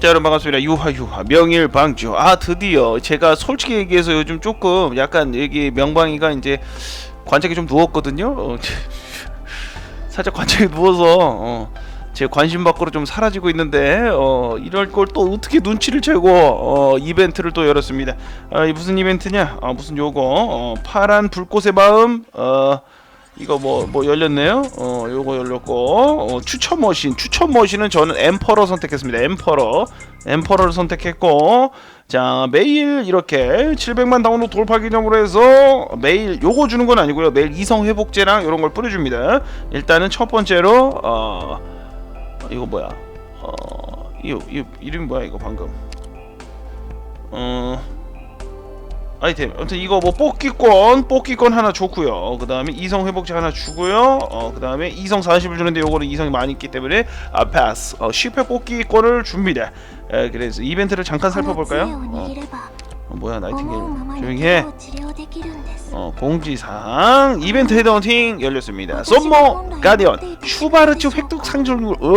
자 여러분 반갑습니다. 유하 명일방주. 아 드디어 제가 솔직히 얘기해서 요즘 조금 약간 여기 명방이가 이제 관짝이 좀 누웠거든요. 어, 살짝 관짝이 누워서 어, 제 관심 밖으로 좀 사라지고 있는데 어, 이럴 걸 또 어떻게 눈치를 채고 어, 이벤트를 또 열었습니다. 아, 이 무슨 이벤트냐? 아, 무슨 요거? 어, 파란 불꽃의 마음? 어, 이거 뭐 뭐 열렸네요. 어 요거 열렸고 어, 추천 머신 추천 머신은 저는 엠퍼러 선택했습니다. 엠퍼러 엠퍼러를 선택했고 자 매일 이렇게 700만 다운로드 돌파 기념으로 해서 매일 요거 주는 건 아니고요. 매일 이성 회복제랑 이런 걸 뿌려줍니다. 일단은 첫 번째로 어 이거 뭐야 어 이거, 이거 이름이 뭐야 이거 방금 어 아이템. 아무튼 이거 뭐 뽑기권 뽑기권 하나 줬고요. 그 다음에 이성 회복제 하나 주고요. 어, 그 다음에 이성 40을 주는데 요거는 이성이 많이 있기 때문에 아 패스. 어, 10회 뽑기권을 줍니다. 에, 그래서 이벤트를 잠깐 살펴볼까요? 어. 어, 뭐야 나이팅게일 조용히 해. 어, 공지사항 이벤트 헤드헌팅 열렸습니다. 썸머 가디언. 슈바르츠 획득 상점을 어?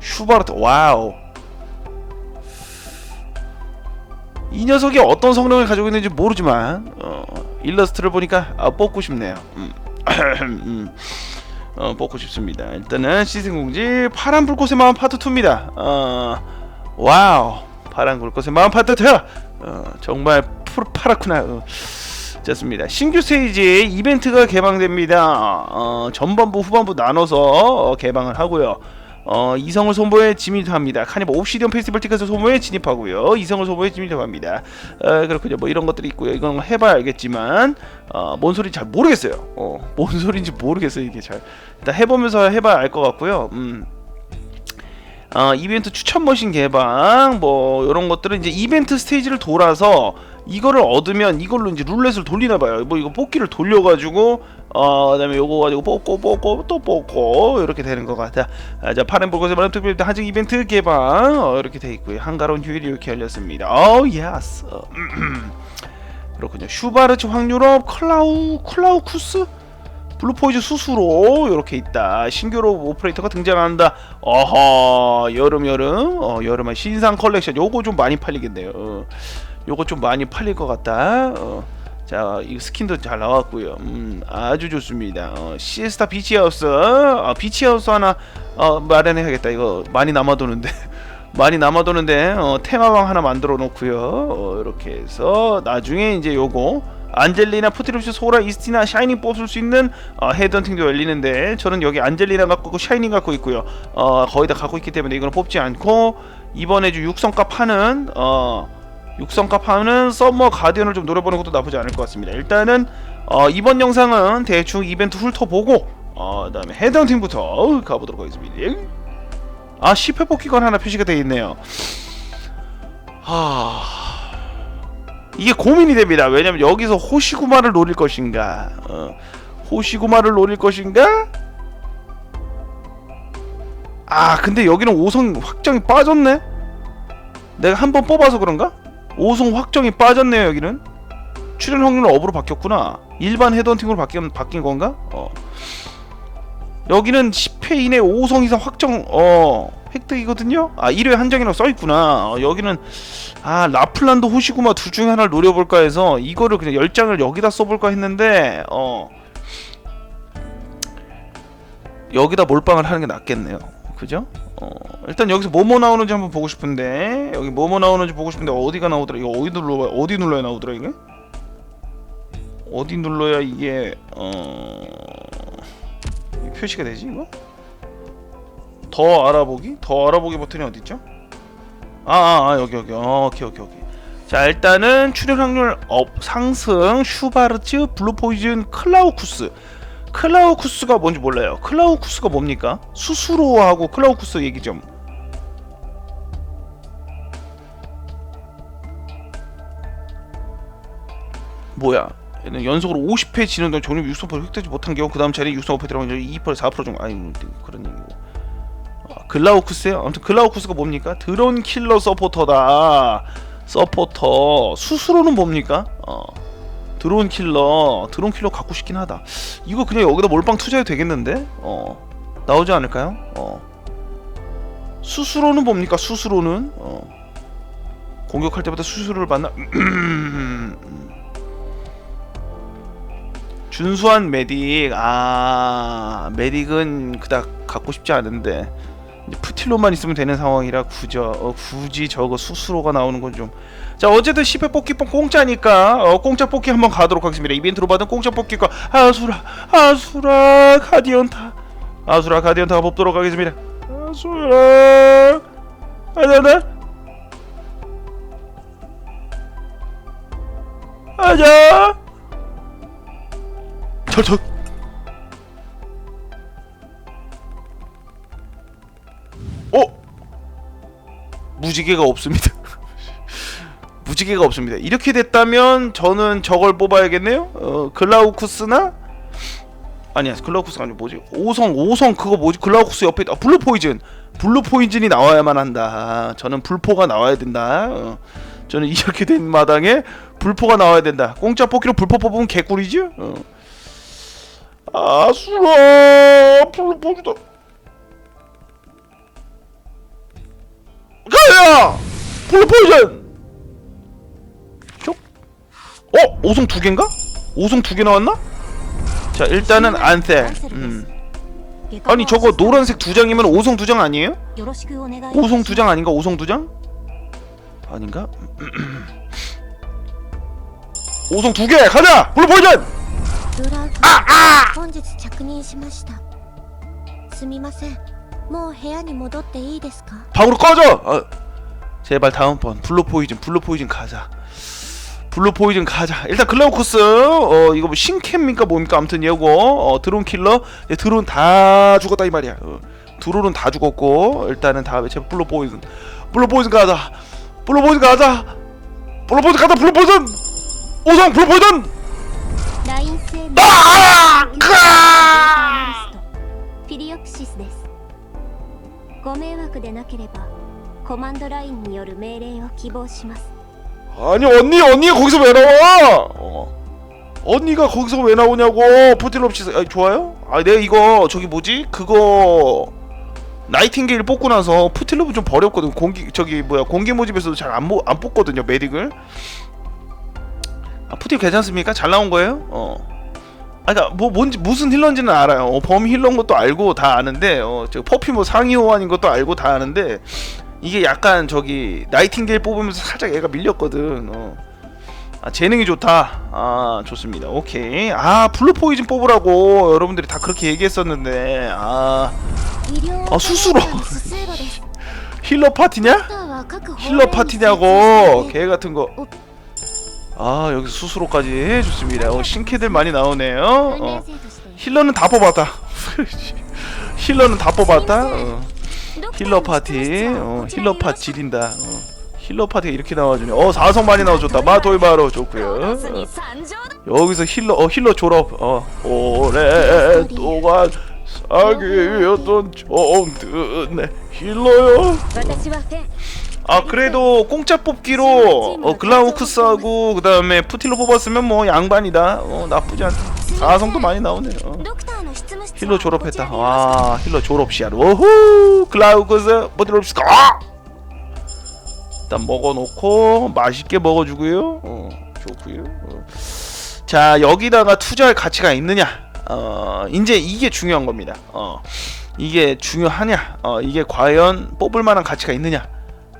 슈바르트 와우. 이 녀석이 어떤 성능을 가지고 있는지 모르지만 어, 일러스트를 보니까 아, 뽑고 싶네요 음. 음. 어, 뽑고 싶습니다 일단은 시즌 공지 파란 불꽃의 마음 파트 2입니다 어, 와우 파란 불꽃의 마음 파트 2 어, 정말 푸, 파랗구나 어. 좋습니다. 신규 스테이지 이벤트가 개방됩니다. 어, 전반부 후반부 나눠서 어, 개방을 하고요. 어, 이성을 소모해 진입합니다. 카니발 옵시디언 페스티벌 티켓을 소모해 진입하고요. 이성을 소모해 진입합니다. 어, 그렇군요. 뭐 이런 것들이 있고요. 이건 해봐야 알겠지만 어, 뭔 소리인지 잘 모르겠어요. 어, 뭔 소리인지 모르겠어요. 이게 잘 일단 해보면서 해봐야 알 것 같고요. 음. 어, 이벤트 추천 머신 개방 뭐 이런 것들은 이제 이벤트 스테이지를 돌아서 이거를 얻으면 이걸로 이제 룰렛을 돌리나 봐요. 뭐 이거 뽑기를 돌려가지고 어 그다음에 요거 가지고 뽑고 뽑고 또 뽑고 이렇게 되는 것 같아. 아, 자 불꽃의 마음 특별 한정 이벤트 개방 어, 이렇게 돼 있고요. 한가로운 휴일이 이렇게 열렸습니다. 어 예스. 어, 그렇군요. 슈바르츠 확률업 클라우 클라우쿠스 블루포이즈 수수로 이렇게 있다. 신규로 오퍼레이터가 등장한다. 어허 여름 여름 어 여름에 신상 컬렉션 요거 좀 많이 팔리겠네요. 어, 요거 좀 많이 팔릴 것 같다. 어. 자, 이 스킨도 잘 나왔고요. 음, 아주 좋습니다. 어, 시에스타 비치하우스, 어, 비치하우스 하나 어, 마련해야겠다. 이거 많이 남아도는데, 많이 남아도는데 어, 테마방 하나 만들어 놓고요. 어, 이렇게 해서 나중에 이제 요거 안젤리나, 푸티루스, 소라, 이스티나, 샤이닝 뽑을 수 있는 어, 헤드헌팅도 열리는데 저는 여기 안젤리나 갖고 있고 샤이닝 갖고 있고요. 어, 거의 다 갖고 있기 때문에 이거는 뽑지 않고 이번에 주 육성값 하는 어, 육성값 하는 썸머 가디언을 좀 노려보는 것도 나쁘지 않을 것 같습니다. 일단은 어, 이번 영상은 대충 이벤트 훑어보고 어, 그다음에 헤드헌팅부터 가보도록 하겠습니다. 아 10회 뽑기건 하나 표시가 되어 있네요. 하... 이게 고민이 됩니다. 왜냐면 여기서 호시구마를 노릴 것인가, 어, 호시구마를 노릴 것인가. 아 근데 여기는 5성 확정이 빠졌네. 내가 한 번 뽑아서 그런가? 5성 확정이 빠졌네요 여기는. 출연 확률은 업으로 바뀌었구나. 일반 헤드헌팅으로 바뀐 바뀐 건가? 어. 여기는 10회 이내 5성 이상 확정 어 획득이거든요. 아 1회 한정이라고 써 있구나. 어, 여기는 아 라플란드 호시구마 둘 중에 하나를 노려볼까 해서 이거를 그냥 10장을 여기다 써볼까 했는데 어 여기다 몰빵을 하는 게 낫겠네요. 그죠? 어 일단 여기서 뭐뭐 나오는지 한번 보고 싶은데 여기 뭐뭐 나오는지 보고 싶은데 어디가 나오더라? 이거 어디 눌러 어디 눌러야 나오더라 이게? 어디 눌러야 이게 어이 표시가 되지 이거? 더 알아보기? 더 알아보기 버튼이 어디 있죠? 아, 아, 아 여기 여기. 어, 오케이 오케이 오케이. 자 일단은 출연 확률 업 상승 슈바르츠 블루 포이즌 클라우쿠스 클라우쿠스가 뭔지 몰라요. 클라우쿠스가 뭡니까? 수수로하고 클라우쿠스 얘기 좀. 뭐야? 얘는 연속으로 50회 지는 동안 종료 6% 획득하지 못한 경우 그 다음 차례 6% 들어가면 2% 4% 정도 아니 그런 얘기고 아, 글라우쿠스요? 아무튼 글라우쿠스가 뭡니까? 드론 킬러 서포터다 서포터 수수로는 뭡니까? 어 드론 킬러 드론 킬러 갖고 싶긴 하다 이거 그냥 여기다 몰빵 투자해도 되겠는데? 어 나오지 않을까요? 어 수수로는 뭡니까? 수수로는 어. 공격할 때마다 수수로를 받나? 준수한 메딕 아 메딕은 그닥 갖고 싶지 않은데 이제 프틸로만 있으면 되는 상황이라 굳어 어, 굳이 저거 수수로가 나오는 건 좀. 자 어쨌든 10회 뽑기 뽕 공짜니까 어, 공짜 뽑기 한번 가도록 하겠습니다. 이벤트로 받은 공짜 뽑기과 아수라 아수라 가디언타. 아수라 가디언타가 뽑도록 하겠습니다. 아수라. 아자나 아자 철철 무지개가 없습니다. 무지개가 없습니다. 이렇게 됐다면 저는 저걸 뽑아야겠네요. 어, 글라우쿠스나? 아니야 글라우쿠스가 아니고 뭐지? 오성 오성 그거 뭐지? 글라우쿠스 옆에 아, 블루 포이즌. 블루 포이즌이 나와야만 한다. 저는 불포가 나와야 된다. 어, 저는 이렇게 된 마당에 불포가 나와야 된다. 공짜 뽑기로 불포 뽑으면 개꿀이지? 어. 아수라 블루 포이즌 가야 블루 포이즌 쪽? 어? 오성 두 개인가? 오성 두 개 나왔나? 자 일단은 안셀 음. 아니 저거 노란색 두 장이면 오성 두 장 아니에요? 오성 두 장 아닌가? 오성 두 장? 아닌가? 오성 두 개! 가자! 블루 포이즌! ドラウ本日着任しましたすみません もう部屋に戻っていいですか 방으로 꺼져! 아, 제발 다음번 블루 포이즌 블루 포이즌 가자 블루 포이즌 가자 일단 글라우쿠스 어 이거 뭐 신캠입니까 뭡니까 아무튼 얘고 어 드론 킬러 얘 드론 다 죽었다 이 말이야 어, 드론은 다 죽었고 일단은 다음에 제발 블루 포이즌 블루 포이즌 가자 블루 포이즌 가자 블루 포이즌 가자 블루 포이즌 오성 블루 포이즌 ライン生命 아! フ ご迷惑でなければコマンドラインによる命令を希望します 아니 언니 언니가 거기서 왜 나와? 어. 언니가 거기서 왜 나오냐고 포틸롭시스 아, 좋아요? 아 내가 이거 저기 뭐지 그거 나이팅게일 뽑고 나서 푸틸롭은 좀 버렸거든 공기 저기 뭐야 공기 모집에서도 잘 안 안 뽑거든요 메딕을 아 푸틸 괜찮습니까? 잘 나온 거예요? 어. 아, 그러니까 뭐 뭔지 무슨 힐러인지는 알아요. 어, 범 힐러인 것도 알고 다 아는데 어, 저 퍼피 뭐 상위 호환인 것도 알고 다 아는데 이게 약간 저기 나이팅게일 뽑으면서 살짝 애가 밀렸거든. 어. 아, 재능이 좋다. 아 좋습니다. 오케이. 아 블루 포이즌 뽑으라고 여러분들이 다 그렇게 얘기했었는데 아, 아 수수로 힐러 파티냐? 힐러 파티냐고 개 같은 거. 아 여기서 수수로까지 해줬습니다. 어, 신캐들 많이 나오네요. 어. 힐러는 다 뽑았다. 힐러는 다 뽑았다. 어. 힐러 파티. 어, 힐러 파 지린다. 어. 힐러 파티가 이렇게 나와주네. 어 4성 많이 나와줬다. 마토이바로 좋고요. 어. 여기서 힐러 어 힐러 졸업. 어 오랫동안 사귀었던 정든 네, 힐러요. 음. 아 그래도 공짜 뽑기로 어, 글라우크스하고 그 다음에 푸틸로 뽑았으면 뭐 양반이다. 어 나쁘지 않다. 가성도 많이 나오네요. 어. 힐러 졸업했다. 와 힐러 졸업시야 오호! 글라우크스 보디롭스가 아! 일단 먹어놓고 맛있게 먹어주고요. 어 좋고요. 어. 자 여기다가 투자할 가치가 있느냐? 어 이제 이게 중요한 겁니다. 어 이게 중요하냐? 어 이게 과연 뽑을 만한 가치가 있느냐?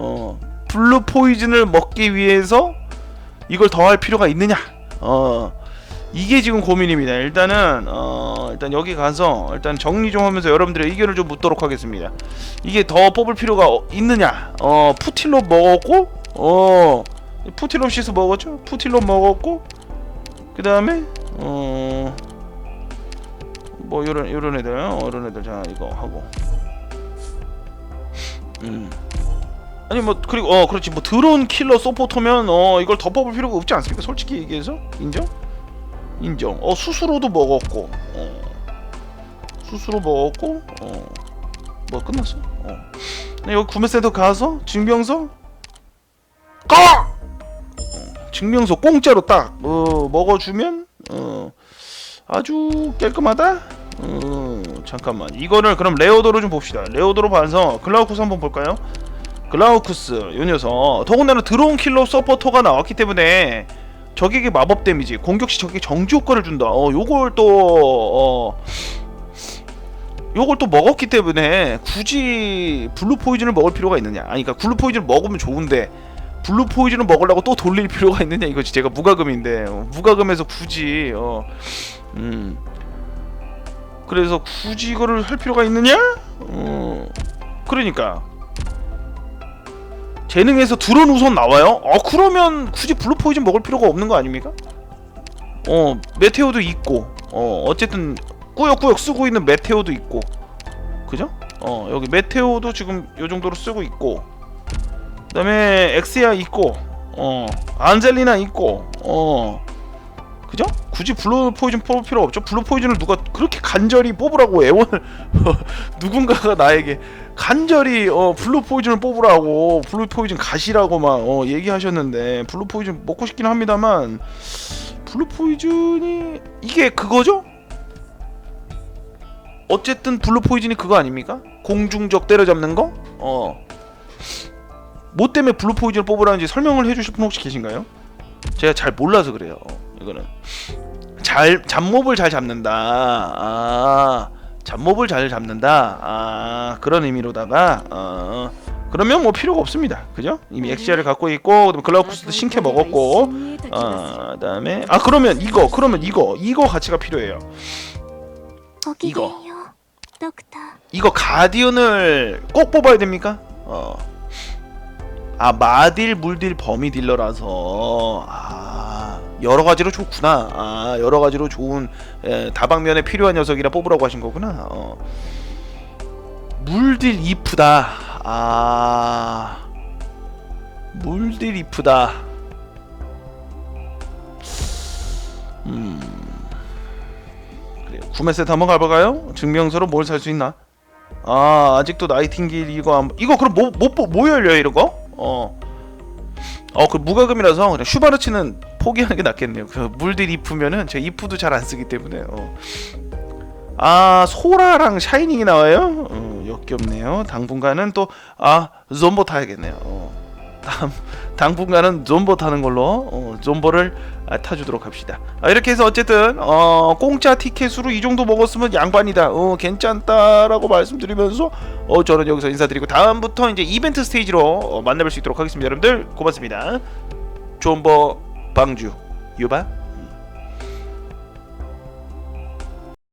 어 블루 포이즌을 먹기 위해서 이걸 더 할 필요가 있느냐? 어 이게 지금 고민입니다. 일단은 어 일단 여기 가서 일단 정리 좀 하면서 여러분들의 의견을 좀 묻도록 하겠습니다. 이게 더 뽑을 필요가 어- 있느냐? 어 푸틸로 먹었고 어 푸틸로 시스 먹었죠? 푸틸로 먹었고 그 다음에 어 뭐 요런 요런 애들 어, 요런 애들 자 이거 하고 음 아니 뭐 그리고 어 그렇지 뭐 드론 킬러 소포터면 어 이걸 더 뽑을 필요가 없지 않습니까? 솔직히 얘기해서 인정? 인정. 어 수수로도 먹었고, 어 수수로 먹었고, 어 뭐 끝났어. 어. 네, 여기 구매센터 가서 증명서 가. 어, 증명서 공짜로 딱 어, 먹어주면 어 아주 깔끔하다. 음, 잠깐만 이거를 그럼 레오도로 좀 봅시다 레오도로 봐서 글라우쿠스 한번 볼까요? 글라우쿠스 요 녀석. 더군다나 드론 킬러 서포터가 나왔기 때문에 적에게 마법 데미지 공격 시 적에게 정지 효과를 준다. 어 요걸 또 어, 요걸 또 먹었기 때문에 굳이 블루 포이즌을 먹을 필요가 있느냐. 아니 그러니까 블루 포이즌을 먹으면 좋은데 블루 포이즌을 먹으려고 또 돌릴 필요가 있느냐 이거지. 제가 무과금인데. 어, 무과금에서 굳이 어, 음. 그래서 굳이 이거를 할 필요가 있느냐? 어 그러니까 재능에서 드론 우선 나와요? 어 그러면 굳이 블루 포이즌 먹을 필요가 없는 거 아닙니까? 어 메테오도 있고 어 어쨌든 꾸역꾸역 쓰고 있는 메테오도 있고 그죠? 어 여기 메테오도 지금 요 정도로 쓰고 있고 그 다음에 엑스야 있고 어 안젤리나 있고 어 그죠? 굳이 블루 포이즌 뽑을 필요 없죠. 블루 포이즌을 누가 그렇게 간절히 뽑으라고 애원을 누군가가 나에게 간절히 어 블루 포이즌을 뽑으라고 블루 포이즌 가시라고 막 어, 얘기하셨는데 블루 포이즌 먹고 싶긴 합니다만 블루 포이즌이 이게 그거죠? 어쨌든 블루 포이즌이 그거 아닙니까? 공중적 때려잡는 거? 어. 뭐 때문에 블루 포이즌을 뽑으라는지 설명을 해주실 분 혹시 계신가요? 제가 잘 몰라서 그래요. 이거는 잘 잡몹을 잘 잡는다. 아, 잡몹을 잘 잡는다. 아, 그런 의미로다가 어, 그러면 뭐 필요가 없습니다. 그죠? 이미 네. 엑시아를 갖고 있고 글라우크스도 네, 신캐 네, 먹었고 어, 그다음에 아 그러면 이거 그러면 이거 이거 가치가 필요해요. 이거 이거 가디언을 꼭 뽑아야 됩니까? 어. 아 마딜 물딜 범위 딜러라서 아 여러 가지로 좋구나. 아 여러 가지로 좋은 에, 다방면에 필요한 녀석이라 뽑으라고 하신 거구나. 어. 물딜 이프다. 아 물딜 이프다. 음. 그래요. 구매 세트 한번 가볼까요? 증명서로 뭘 살 수 있나? 아 아직도 나이팅길 이거 안 이거 그럼 뭐뭐 뭐 열려 이런 거? 어. 어 그 무과금이라서 그냥 슈바르치는 포기하는 게 낫겠네요. 그 물들 입으면은 제가 이프도 잘 안 쓰기 때문에. 어. 아 소라랑 샤이닝이 나와요? 어, 역겹네요. 당분간은 또아 존버 타야겠네요. 어. 다음 당분간은 존버 타는 걸로 어, 존버를 아, 타주도록 합시다. 아, 이렇게 해서 어쨌든 어, 공짜 티켓으로 이 정도 먹었으면 양반이다. 어, 괜찮다라고 말씀드리면서 어, 저는 여기서 인사드리고 다음부터 이제 이벤트 스테이지로 어, 만나뵐 수 있도록 하겠습니다. 여러분들 고맙습니다. 존버 방주 유바